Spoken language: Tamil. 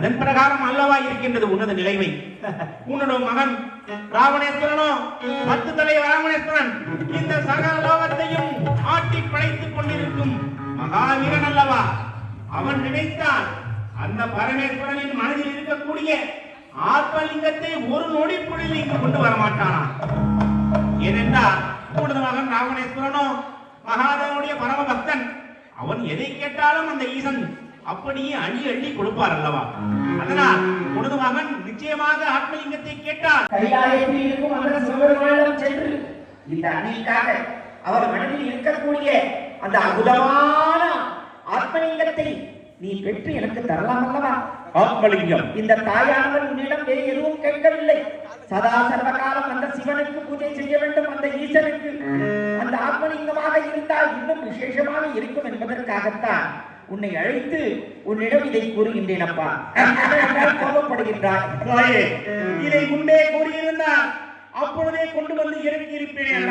பிரகாரம் அல்லவா இருக்கின்றது உன்னத நிலைமை. உன்னோட மகன் ராவணேஸ்வரனோ பத்து தலை ராவணேஸ்வரன் இந்த சகல லோகத்தையும் ஆட்டி படைத்துக் கொண்டிருக்கும் மகாவீரன் அல்லவா? அவன் நினைத்தால் அந்த பரமேஸ்வரனின் மனதில் இருக்கக்கூடிய ஆத்மலிங்கத்தை ஒரு நொடி பொழுதில் இங்கு கொண்டு வர மாட்டானா? ஏனென்றால் உனது மகன் ராவணேஸ்வரனோ மகாதேவனுடைய பரம பக்தன் அவன் எதை கேட்டாலும் அந்த ஈசன் அப்படியே அள்ளி அள்ளி கொடுப்பார் அல்லவா அதனால் உனது மகன் நிச்சயமாக ஆத்மலிங்கத்தை கேட்டால் கைலாயத்தில் இருக்கும் அந்த சிவபெருமானிடம் சென்று இந்த அணிக்காக அவர் மனதில் இருக்கக்கூடிய அந்த அற்புதமான ஆத்மலிங்கத்தை நீ பெற்று எனக்கு தரலாம் அல்லவா? ஆத்மலிங்கம். இந்த தாயானவர் உன்னிடம் வேறு எதுவும் கேட்கவில்லை. சதா சர்வகாலம் அந்த சிவனுக்கு பூஜை செய்ய வேண்டும் அந்த ஈசனுக்கு. அந்த ஆத்மலிங்கமாக இருந்தால் இன்னும் விசேஷமாக இருக்கும் என்பதற்காகத்தான் உன்னை அழைத்து உன்னிடம் இதை கூறுகின்றேன் அப்பா இதை முன்பே கூறியிருந்தால் அப்பொழுதே கொண்டு வந்து இறக்கி இருப்பேன்.